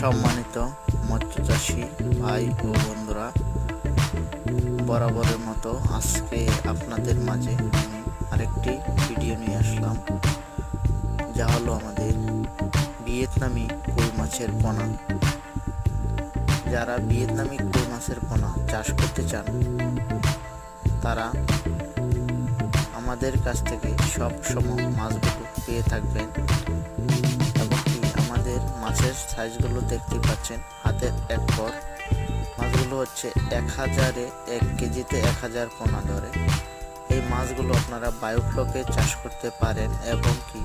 সম্মানিত মৎস্য চাষি ভাই ও বন্ধুরা, বরাবরের মতো আজকে আপনাদের মাঝে আমি আরেকটি ভিডিও নিয়ে আসলাম। যা হলো আমাদের ভিয়েতনামি কই মাছের পোনা। যারা ভিয়েতনামি কই মাছের পোনা চাষ করতে চান, তারা আমাদের কাছ থেকে সব সময় মাছগুলো পেয়ে থাকবেন। মাছের সাইজগুলো দেখতে পাচ্ছেন। হাতের এক পর মাছগুলো হচ্ছে এক হাজারে এক কেজিতে এক হাজার পোনা ধরে এই মাছগুলো আপনারা বায়োফ্লকে চাষ করতে পারেন এবং কি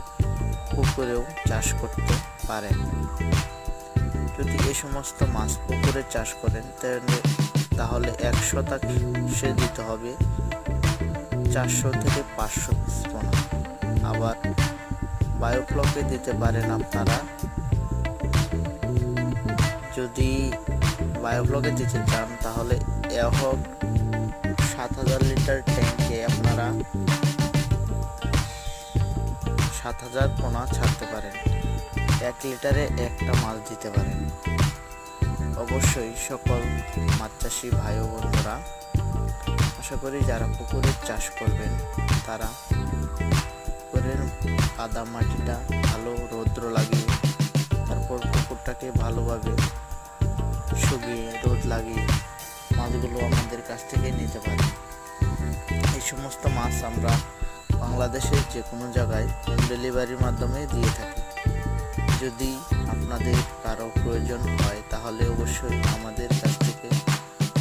পুকুরেও চাষ করতে পারেন। যদি এই সমস্ত মাছ পুকুরে চাষ করেন তাহলে এক শতাংশে দিতে হবে চারশো থেকে পাঁচশো পিস পোনা আবার বায়োফ্লকে দিতে পারেন আপনারা যদি বায়োফ্লকে দিতে চান তাহলে এহক সাত হাজার লিটার ট্যাঙ্কে আপনারা সাত হাজার পোনা ছাড়তে পারেন। এক লিটারে একটা মাছ দিতে পারেন। অবশ্যই সকল মাছ চাষি ভাই ও বন্ধুরা, আশা করি যারা পুকুরের চাষ করবেন, তারা পুকুরের কাদা মাটিটা ভালো রৌদ্র লাগিয়ে থেকে নিতে পারি। এই সমস্ত মাছ আমরা বাংলাদেশের যে কোনো জায়গায় হোম ডেলিভারির মাধ্যমে দিয়ে থাকি। যদি আপনাদের কারও প্রয়োজন হয়, তাহলে অবশ্যই আমাদের কাছ থেকে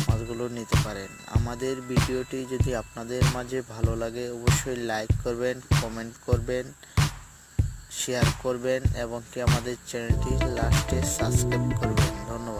মাছগুলো নিতে পারেন। আমাদের ভিডিওটি যদি আপনাদের মাঝে ভালো লাগে, অবশ্যই লাইক করবেন, কমেন্ট করবেন, শেয়ার করবেন এবং কি আমাদের চ্যানেলটি লাস্টে সাবস্ক্রাইব করবেন। ধন্যবাদ।